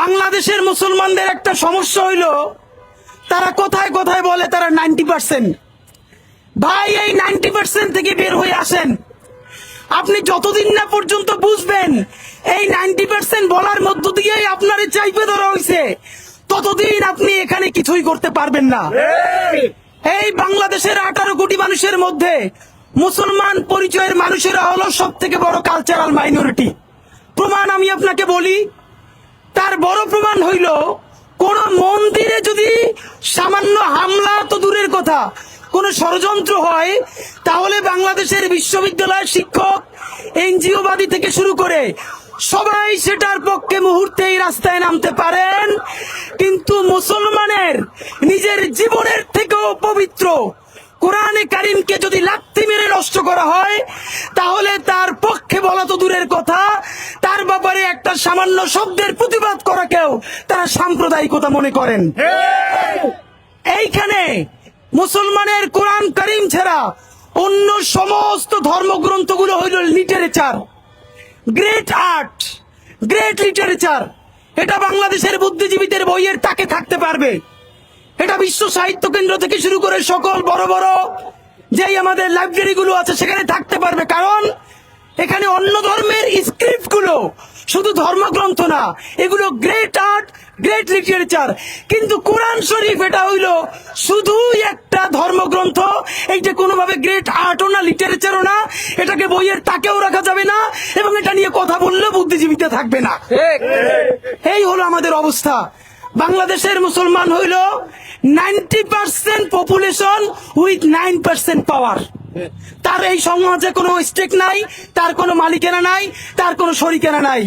বাংলাদেশের মুসলমানদের একটা সমস্যা হইল, তারা কোথায় কোথায় বলে তারা নাইনটি পার্সেন্ট। ভাই, এই নাইনটি পার্সেন্ট থেকে বের হয়ে আসেন। আপনি যতদিন না পর্যন্ত বুঝবেন, এই নাইনটি পার্সেন্ট বলার মধ্য দিয়েই আপনার চাইপে ধরা হয়েছে ততদিন আপনি এখানে কিছুই করতে পারবেন না। এই বাংলাদেশের আঠারো কোটি মানুষের মধ্যে মুসলমান পরিচয়ের মানুষেরা হলো সব থেকে বড় কালচারাল মাইনরিটি প্রমাণ আমি আপনাকে বলি তার বড় প্রমাণ হইল, কোন মন্দিরে যদি সামান্য হামলা তো দূরের কথা, কোন ষড়যন্ত্র হয়, তাহলে বাংলাদেশের বিশ্ববিদ্যালয়ের শিক্ষক, এনজিওবাদী থেকে শুরু করে সবাই সেটার পক্ষে মুহূর্তেই রাস্তায় নামতে পারেন। কিন্তু মুসলমানের নিজের জীবনের থেকেও পবিত্র কোরআনে কারিমকে যদি লাত্তি মেরে নষ্ট করা হয়, তাহলে তার পক্ষে বলা তো দূরের কথা। একটা সামান্য শব্দের প্রতিবাদ করাকেও তারা সাম্প্রদায়িকতা মনে করেন। এইখানে মুসলমানের কোরআন করিম ছাড়া অন্য সমস্ত ধর্মগ্রন্থগুলো হইল literature. Great art, great literature. এটা বাংলাদেশের বুদ্ধিজীবীদের বইয়ের তাকে থাকতে পারবে। এটা বিশ্ব সাহিত্য কেন্দ্র থেকে শুরু করে সকল বড় বড় যেই আমাদের লাইব্রেরি গুলো আছে সেখানে থাকতে পারবে। কারণ এখানে অন্য ধর্মের স্ক্রিপ্টগুলো শুধু ধর্মগ্রন্থ না এগুলো গ্রেট আর্ট গ্রেট লিটারেচার কিন্তু কোরআন শরীফ এটা হইল শুধুই একটা ধর্মগ্রন্থ এইটা কোনোভাবে গ্রেট আর্টও না লিটারেচারও না এটাকে বইয়ের তাকেও রাখা যাবে না এবং এটা নিয়ে কথা বললেও বুদ্ধিজীবীতে থাকবে না। এই হলো আমাদের অবস্থা। বাংলাদেশের মুসলমান হইল ninety percent population with nine percent power তার এই সমাজে কোনো স্টেক নাই তার কোনো মালিকেরা নাই তার কোনো শরিকেরা নাই।